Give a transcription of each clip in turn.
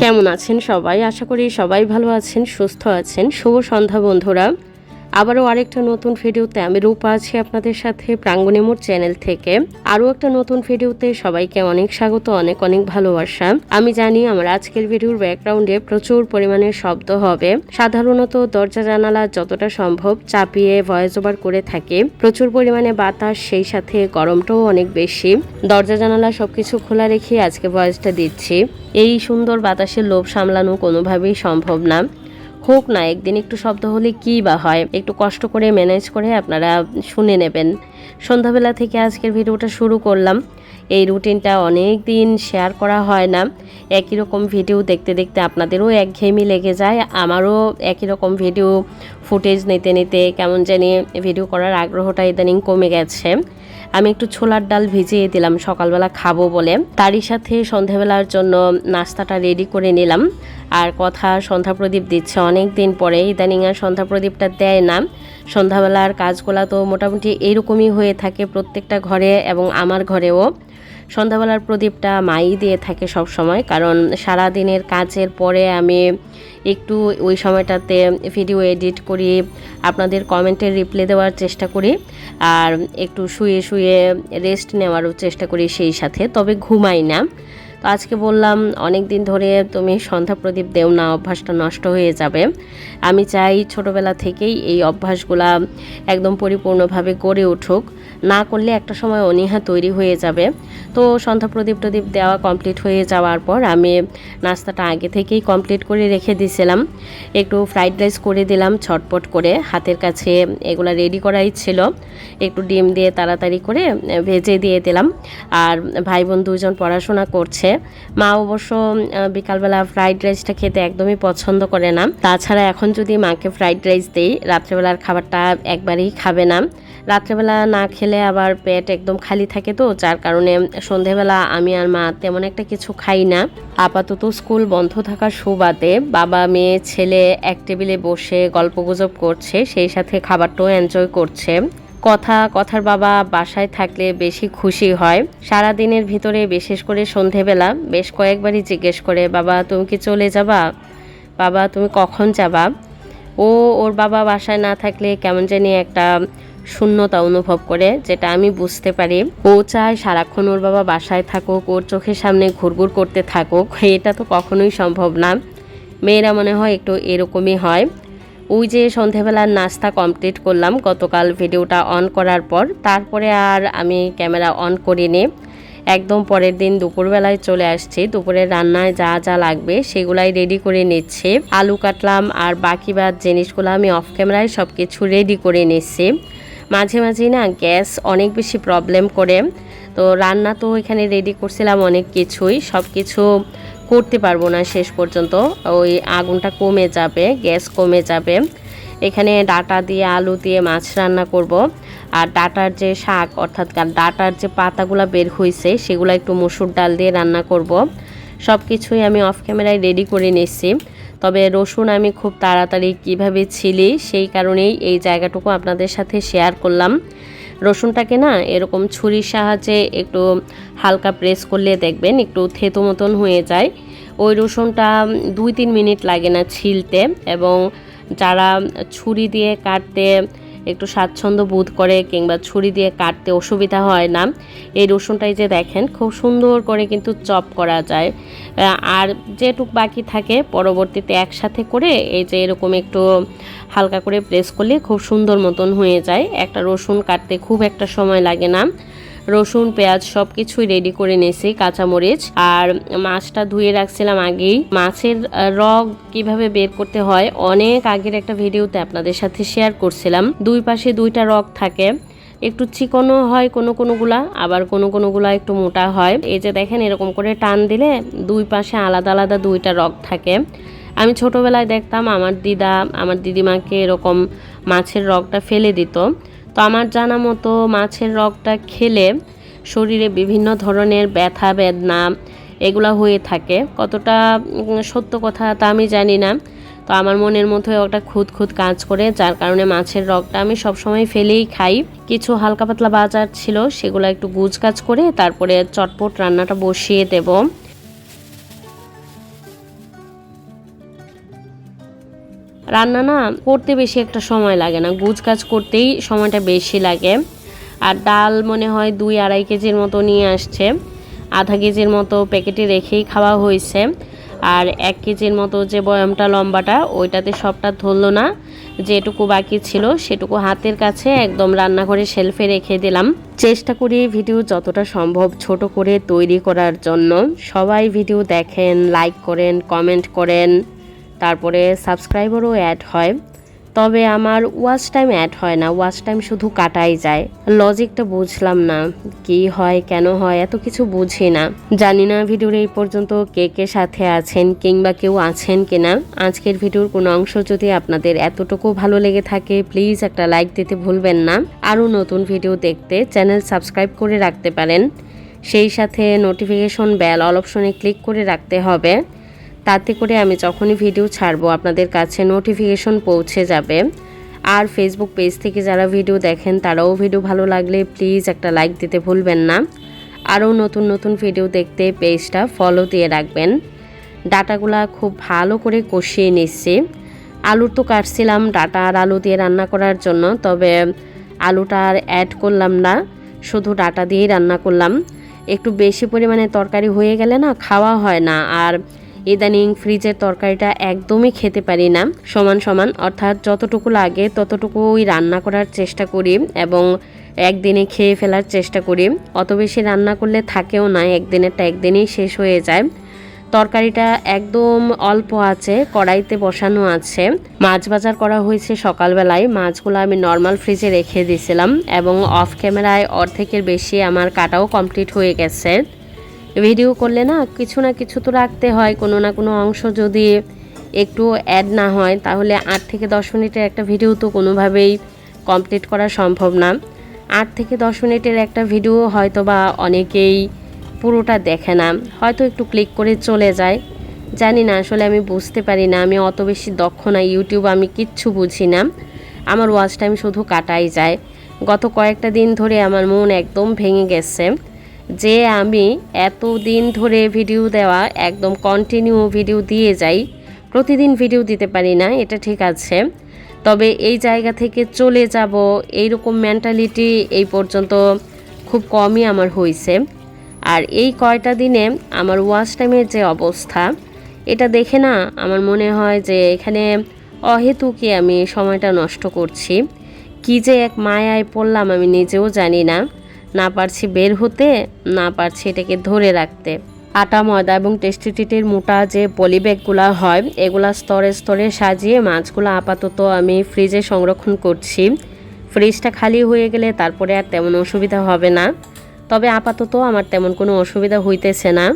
কেমন আছেন সবাই? আশা করি সবাই ভালো আছেন সুস্থ আছেন। শুভ সন্ধ্যা বন্ধুরা। আবারও আরেকটা নতুন ভিডিওতে আমি রূপা আছি আপনাদের সাথে প্রাঙ্গণে মোড় চ্যানেল থেকে। আরও একটা নতুন ভিডিওতে সবাইকে অনেক স্বাগত, অনেক অনেক ভালোবাসা। আমি জানি আমার আজকের ভিডিওর ব্যাকগ্রাউন্ডে প্রচুর পরিমাণে শব্দ হবে। সাধারণত দরজা জানালা যতটা সম্ভব চাপিয়ে ভয়েস ওভার করে থাকি। প্রচুর পরিমাণে বাতাস, সেই সাথে গরমটাও অনেক বেশি। দরজা জানালা সবকিছু খোলা রেখে আজকে ভয়েসটা দিচ্ছি। এই সুন্দর বাতাসের লোভ সামলানো কোনোভাবেই সম্ভব না। হোক না, একদিন একটু শব্দ হলে কি বা হয়? একটু কষ্ট করে ম্যানেজ করে আপনারা শুনে নেবেন। সন্ধ্যাবেলা থেকে আজকের ভিডিওটা শুরু করলাম। এই রুটিনটা অনেক দিন শেয়ার করা হয় না। একই রকম ভিডিও দেখতে দেখতে আপনাদেরও একঘেয়েমি লেগে যায়। আমারও একই রকম ভিডিও ফুটেজ নিতে নিতে কেমন জানি ভিডিও করার আগ্রহটা ইদানিং কমে গেছে। আমি একটু ছোলার ডাল ভিজিয়ে দিলাম, সকালবেলা খাব বলে। তারই সাথে সন্ধ্যাবেলার জন্য নাস্তাটা রেডি করে নিলাম। আর কথা সন্ধ্যা প্রদীপ দিচ্ছে। অনেক দিন পরে ইদানিং আর সন্ধ্যা প্রদীপটা দেয় না। সন্ধ্যাবেলার কাজগুলা তো মোটামুটি এইরকমই হয়ে থাকে প্রত্যেকটা ঘরে এবং আমার ঘরেও। সন্ধ্যাবেলার প্রদীপটা মাই দিয়ে থাকে সব সময় কারণ সারা দিনের কাজের পরে আমি একটু ওই সময়টাতে ভিডিও এডিট করি, আপনাদের কমেন্টের রিপ্লাই দেওয়ার চেষ্টা করি আর একটু শুয়ে শুয়ে রেস্ট নেওয়ারও চেষ্টা করি সেই সাথে, তবে ঘুমাই না। তো আজকে বললাম, অনেক দিন ধরে তুমি সন্ধ্যা প্রদীপ দেও না, অভ্যাসটা নষ্ট হয়ে যাবে। আমি চাই ছোটবেলা থেকেই এই অভ্যাসগুলা একদম পরিপূর্ণভাবে গড়ে উঠুক। না করলে একটা সময় অনীহা তৈরি হয়ে যাবে। তো সন্ধ্যা প্রদীপ টদীপ দেওয়া কমপ্লিট হয়ে যাওয়ার পর আমি নাস্তাটা আগে থেকেই কমপ্লিট করে রেখে দিয়েছিলাম। একটু ফ্রাইড রাইস করে দিলাম ছটপট করে। হাতের কাছে এগুলা রেডি করাই ছিল। একটু ডিম দিয়ে তাড়াতাড়ি করে ভেজে দিয়ে দিলাম। আর ভাই বোন দুজন পড়াশোনা করছে। মা অবশ্য বিকালবেলা ফ্রাইড রাইসটা খেতে একদমই পছন্দ করে না। তাছাড়া এখন যদি মাকে ফ্রাইড রাইস দিই, রাত্রেবেলার খাবারটা একবারেই খাবে না। রাত্রেবেলা না খেলে আবার পেট একদম খালি থাকে তো, যার কারণে সন্ধেবেলা আমি আর মা তেমন একটা কিছু খাই না। আপাতত স্কুল বন্ধ থাকার সুবাদে বাবা, মেয়ে, ছেলে এক টেবিলে বসে গল্পগুজব করছে, সেই সাথে খাবারটাও এনজয় করছে। কথা, কথার বাবা বাসায় থাকলে বেশি খুশি হয়। সারা দিনের ভিতরে বিশেষ করে সন্ধেবেলা বেশ কয়েকবারই জিজ্ঞেস করে, বাবা, তুমি কি চলে যাবা? বাবা, তুমি কখন যাবা? ও ওর বাবা বাসায় না থাকলে কেমন জানি একটা শূন্যতা অনুভব করে, যেটা আমি বুঝতে পারি। ও চায় সারাক্ষণ ওর বাবা বাসায় থাকুক, ওর চোখের সামনে ঘুরঘুর করতে থাকুক। এটা তো কখনোই সম্ভব না। মেয়েরা মনে হয় একটু এরকমই হয়। ওই যে সন্ধেবেলার নাস্তা কমপ্লিট করলাম, গতকাল ভিডিওটা অন করার পর। তারপরে আর আমি ক্যামেরা অন করিনি। একদম পরের দিন দুপুরবেলায় চলে আসছি। দুপুরের রান্নায় যা যা লাগবে সেগুলাই রেডি করে নিচ্ছে। আলু কাটলাম আর বাকি বাদ জিনিসগুলো আমি অফ ক্যামেরায় সব কিছু রেডি করে নিচ্ছি। মাঝে মাঝে না গ্যাস অনেক বেশি প্রবলেম করে। তো রান্না তো এখানে রেডি করছিলাম অনেক কিছুই। সব কিছু করতে পারব না শেষ পর্যন্ত। ওই আগুনটা কমে যাবে, গ্যাস কমে যাবে। এখানে ডাটা দিয়ে, আলু দিয়ে মাছ রান্না করব। আর ডাটার যে শাক, অর্থাৎ ডাটার যে পাতাগুলো বের হয়েছে সেগুলো একটু মসুর ডাল দিয়ে রান্না করব। সব কিছুই আমি অফ ক্যামেরায় রেডি করে নিচ্ছি তবে রসুন আমি খুব তাড়াতাড়ি কীভাবে ছিলি, সেই কারণেই এই জায়গাটুকু আপনাদের সাথে শেয়ার করলাম। রসুনটাকে না এরকম ছুরির সাহায্যে একটু হালকা প্রেস করলে দেখবেন একটু থেতো মতন হয়ে যায়। ওই রসুনটা দুই তিন মিনিট লাগে না ছিলতে এবং যারা ছুরি দিয়ে কাটতে একটু স্বাচ্ছন্দ্য বোধ করে কিংবা ছুরি দিয়ে কাটতে অসুবিধা হয় না। এই রসুনটাই যে দেখেন, খুব সুন্দর করে কিন্তু চপ করা যায়। আর যেটুক বাকি থাকে পরবর্তীতে একসাথে করে এই যে এরকম একটু হালকা করে প্রেস করলে খুব সুন্দর মতন হয়ে যায়। একটা রসুন কাটতে খুব একটা সময় লাগে না। রসুন, পেঁয়াজ সব কিছুই রেডি করে নিয়েছি, কাঁচামরিচ। আর মাছটা ধুয়ে রাখছিলাম আগেই। মাছের রগ কীভাবে বের করতে হয়, অনেক আগের একটা ভিডিওতে আপনাদের সাথে শেয়ার করছিলাম। দুই পাশে দুইটা রগ থাকে। একটু চিকনও হয় কোনো কোনোগুলা, আবার কোনো কোনোগুলা একটু মোটা হয়। এই যে দেখেন, এরকম করে টান দিলে দুই পাশে আলাদা আলাদা দুইটা রগ থাকে। আমি ছোটবেলায় দেখতাম, আমার দিদা, আমার দিদিমাকে এরকম মাছের রগটা ফেলে দিত। তো আমার জানা মতো মাছের রগটা খেলে শরীরে বিভিন্ন ধরনের ব্যথা, বেদনা এগুলা হয়ে থাকে। কতটা সত্য কথা তা আমি জানি না। তো আমার মনের মধ্যে একটা খুদ খুদ কাজ করে, যার কারণে মাছের রগটা আমি সবসময় ফেলেই খাই। কিছু হালকা পাতলা বাজার ছিল, সেগুলো একটু গুজ কাজ করে তারপরে চটপট রান্নাটা বসিয়ে দেব। রান্না না করতে বেশি একটা সময় লাগে না। গুজ কাজ করতেই সময়টা বেশি লাগে। আর ডাল মনে হয় দুই আড়াই কেজির মতো নিয়ে আসছে। আধা কেজির মতো প্যাকেটে রেখেই খাওয়া হয়েছে। আর এক কেজির মতো যে বয়ামটা, লম্বাটা, ওইটাতে সবটা ধরলো না। যেটুকু বাকি ছিল সেটুকু হাতের কাছে একদম রান্নাঘরে শেলফে রেখে দিলাম। চেষ্টা করি ভিডিও যতটা সম্ভব ছোট করে তৈরি করার জন্য। সবাই ভিডিও দেখেন লাইক করেন কমেন্ট করেন। তারপরে সাবস্ক্রাইবারও অ্যাড হয়। তবে আমার ওয়াচ টাইম অ্যাড হয় না ওয়াচ টাইম শুধু কাটাই যায়। লজিকটা বুঝলাম না, কি হয়, কেন হয়, এত কিছু বুঝি না। জানি না ভিডিওর এই পর্যন্ত কে কে সাথে আছেন কিংবা কেউ আছেন কিনা। আজকের ভিডিওর কোনো অংশ যদি আপনাদের এতটুকু ভালো লেগে থাকে প্লিজ একটা লাইক দিতে ভুলবেন না। আরও নতুন ভিডিও দেখতে চ্যানেল সাবস্ক্রাইব করে রাখতে পারেন। সেই সাথে নোটিফিকেশন বেল অল অপশনে ক্লিক করে রাখতে হবে। তাতে করে আমি যখনই ভিডিও ছাড়বো, আপনাদের কাছে নোটিফিকেশন পৌঁছে যাবে। আর ফেসবুক পেজ থেকে যারা ভিডিও দেখেন, তারাও ভিডিও ভালো লাগলে প্লিজ একটা লাইক দিতে ভুলবেন না। আরও নতুন নতুন ভিডিও দেখতে পেজটা ফলো দিয়ে রাখবেন। ডাটাগুলা খুব ভালো করে কষিয়ে নিচ্ছি। আলুর তো কাটছিলাম ডাটা আর আলু দিয়ে রান্না করার জন্য, তবে আলুটা আর অ্যাড করলাম না। শুধু ডাটা দিয়েই রান্না করলাম। একটু বেশি পরিমাণে তরকারি হয়ে গেলে না, খাওয়া হয় না। আর ইদানিং ফ্রিজের তরকারিটা একদমই খেতে পারি না। সমান সমান, অর্থাৎ যতটুকু লাগে ততটুকুই রান্না করার চেষ্টা করি এবং একদিনে খেয়ে ফেলার চেষ্টা করি। অত বেশি রান্না করলে থাকেও না, একদিনেরটা একদিনেই শেষ হয়ে যায়। তরকারিটা একদম অল্প আছে, কড়াইতে বসানো আছে। মাছ বাজার করা হয়েছে সকালবেলায়, মাছগুলো আমি নর্মাল ফ্রিজে রেখে দিয়েছিলাম এবং অফ ক্যামেরায় অর্ধেকের বেশি আমার কাটাও কমপ্লিট হয়ে গেছে। ভিডিও করলে না, কিছু না কিছু তো রাখতে হয়, কোনো না কোনো অংশ যদি একটু অ্যাড না হয়, তাহলে আট থেকে দশ মিনিটের একটা ভিডিও তো কোনোভাবেই কমপ্লিট করা সম্ভব না। আট থেকে দশ মিনিটের একটা ভিডিও হয়তো বা অনেকেই পুরোটা দেখে না, হয়তো একটু ক্লিক করে চলে যায়। জানি না, আসলে আমি বুঝতে পারি না, আমি অত বেশি দক্ষ না ইউটিউব আমি কিচ্ছু বুঝি না। আমার ওয়াচ টাইম শুধু কাটাই যায়। গত কয়েকটা দিন ধরে আমার মন একদম ভেঙে গেছে। যে আমি এত দিন ধরে ভিডিও দেওয়া, একদম কন্টিনিউ ভিডিও দিয়ে যাই, প্রতিদিন ভিডিও দিতে পারি না, এটা ঠিক আছে। তবে এই জায়গা থেকে চলে যাব, এইরকম মেন্টালিটি এই পর্যন্ত খুব কমই আমার হয়েছে আর এই কয়টা দিনে আমার ওয়াচ টাইমের যে অবস্থা, এটা দেখে না আমার মনে হয় যে এখানে অহেতুকে আমি সময়টা নষ্ট করছি। কি যে এক মায়ায় পড়লাম আমি নিজেও জানি না। না পারছি বের হতে, না পারছি এটাকে ধরে রাখতে। আটা, ময়দা এবং টেস্টি টেস্টিটিটির মোটা যে পলিব্যাগগুলো হয়, এগুলা স্তরে স্তরে সাজিয়ে মাছগুলো আপাতত আমি ফ্রিজে সংরক্ষণ করছি। ফ্রিজটা খালি হয়ে গেলে তারপরে আর তেমন অসুবিধা হবে না। তবে আপাতত আমার তেমন কোনো অসুবিধা হইতেছে না।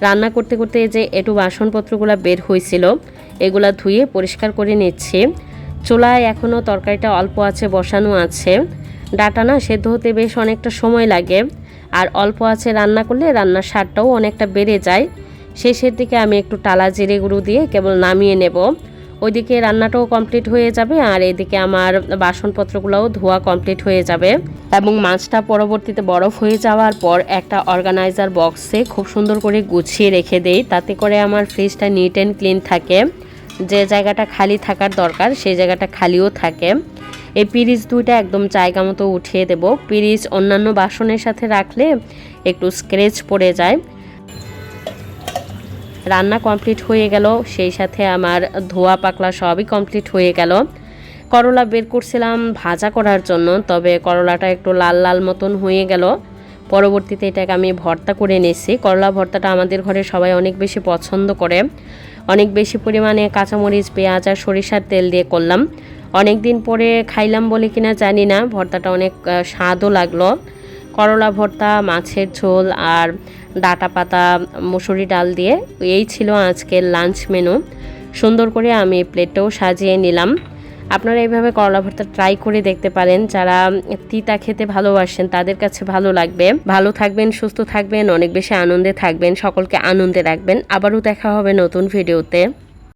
রান্না করতে করতে যে একটু বাসনপত্রগুলো বের হয়েছিল এগুলা ধুয়ে পরিষ্কার করে নিচ্ছি। চুলায় এখনও তরকারিটা অল্প আছে, বসানো আছে। ডাটা না সেদ্ধ হতে বেশ অনেকটা সময় লাগে। আর অল্প আছে রান্না করলে রান্নার স্বাদটাও অনেকটা বেড়ে যায়। শেষের দিকে আমি একটু টালা জিরে গুঁড়ো দিয়ে কেবল নামিয়ে নেব। ওইদিকে রান্নাটাও কমপ্লিট হয়ে যাবে আর এদিকে আমার বাসনপত্রগুলোও ধোয়া কমপ্লিট হয়ে যাবে। এবং মাছটা পরবর্তীতে বরফ হয়ে যাওয়ার পর একটা অর্গানাইজার বক্সে খুব সুন্দর করে গুছিয়ে রেখে দেই। তাতে করে আমার ফ্রিজটা নিট অ্যান্ড ক্লিন থাকে। যে জায়গাটা খালি থাকার দরকার, সেই জায়গাটা খালিও থাকে। এই পিরিচ দুইটা একদম জায়গা মতো উঠিয়ে দেব। পিরিচ অন্যান্য বাসনের সাথে রাখলে একটু স্ক্রেচ পড়ে যায়। রান্না কমপ্লিট হয়ে গেল, সেই সাথে আমার ধোয়া পাকলা সবই কমপ্লিট হয়ে গেল। করলা বের করছিলাম ভাজা করার জন্য, তবে করলাটা একটু লাল লাল মতন হয়ে গেল। পরবর্তীতে এটাকে আমি ভর্তা করে নিয়েছি। করলা ভর্তাটা আমাদের ঘরে সবাই অনেক বেশি পছন্দ করে। অনেক বেশি পরিমাণে কাঁচামরিচ, পেঁয়াজ আর সরিষার তেল দিয়ে করলাম। অনেক দিন পরে খাইলাম বলে কিনা জানি না, ভর্তাটা অনেক স্বাদও লাগল। করলা ভর্তা, মাছের ঝোল আর ডাটা পাতা, মুসুরি ডাল দিয়ে। এই ছিল আজকের লাঞ্চ মেনু। সুন্দর করে আমি প্লেটেও সাজিয়ে নিলাম। আপনারা এইভাবে করলা ভর্তা ট্রাই করে দেখতে পারেন। যারা তিতা খেতে ভালোবাসেন, তাদের কাছে ভালো লাগবে। ভালো থাকবেন, সুস্থ থাকবেন, অনেক বেশি আনন্দে থাকবেন, সকলকে আনন্দে রাখবেন। আবারও দেখা হবে নতুন ভিডিওতে